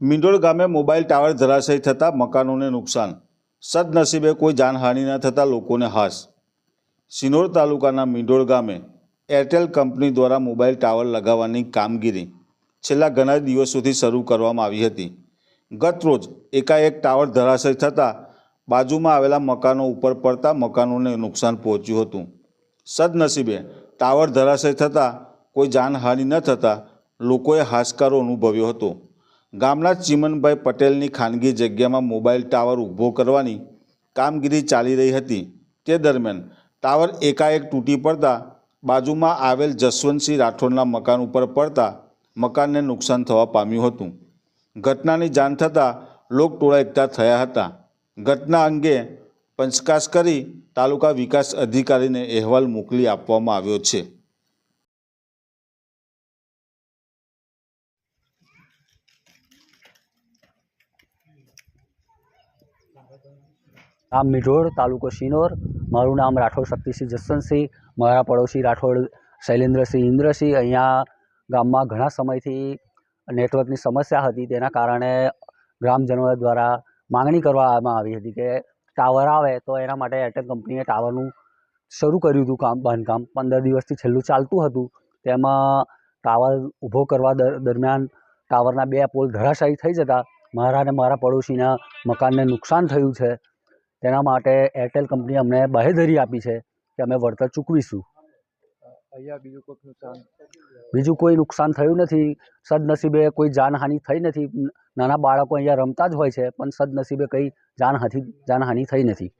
મીંડોળ ગામે mobile tower ધરાશયી થતાં મકાનોને નુકસાન. સદનસીબે કોઈ જાનહાનિ ન થતાં લોકોને હાશ. સિનોર તાલુકાના મીંડોળ ગામે એરટેલ કંપની દ્વારા મોબાઈલ ટાવર લગાવવાની કામગીરી છેલ્લા ઘણા દિવસોથી શરૂ કરવામાં આવી હતી. ગત રોજ એકાએક ટાવર ધરાશયી થતાં બાજુમાં આવેલા મકાનો ઉપર પડતા મકાનોને નુકસાન પહોંચ્યું હતું. સદનસીબે ટાવર ધરાશયી થતાં કોઈ જાનહાનિ ન થતાં લોકોએ હાશકારો અનુભવ્યો હતો. ગામના ચીમનભાઈ પટેલની ખાનગી જગ્યામાં મોબાઈલ ટાવર ઊભો કરવાની કામગીરી ચાલી રહી હતી. તે દરમિયાન ટાવર એકાએક તૂટી પડતા બાજુમાં આવેલ જસવંતસિંહ રાઠોડના મકાન ઉપર પડતા મકાનને નુકસાન થવા પામ્યું હતું. ઘટનાની જાણ થતાં લોકટોળા એકઠા થયા હતા. ઘટના અંગે પંચકાશ કરી તાલુકા વિકાસ અધિકારીને અહેવાલ મોકલી આપવામાં આવ્યો છે. ગામ મીઢોળ, તાલુકો શિનોર. મારું નામ રાઠોડ શક્તિસિંહ જસવંતસિંહ. મારા પડોશી રાઠોડ શૈલેન્દ્રસિંહ ઇન્દ્રસિંહ. અહીંયા ગામમાં ઘણા સમયથી નેટવર્કની સમસ્યા હતી. તેના કારણે ગ્રામજનો દ્વારા માંગણી કરવામાં આવી હતી કે ટાવર આવે તો એના માટે એરટેલ કંપનીએ ટાવરનું શરૂ કર્યું હતું કામ, બાંધકામ. પંદર દિવસથી છેલ્લું ચાલતું હતું. તેમાં ટાવર ઊભો કરવા દર, દરમિયાન ટાવરના બે પોલ ધરાશાયી થઈ જતા મારા અને મારા પડોશીના મકાનને નુકસાન થયું છે. તેના માટે એરટેલ કંપની અમને બાહેધરી આપી છે કે અમે વળતર ચૂકવીશું. બીજું કોઈ નુકસાન થયું નથી. સદનસીબે કોઈ જાનહાનિ થઈ નથી. નાના બાળકો અહીંયા રમતા જ હોય છે પણ સદનસીબે કંઈ જાનહાથી જાનહાનિ થઈ નથી.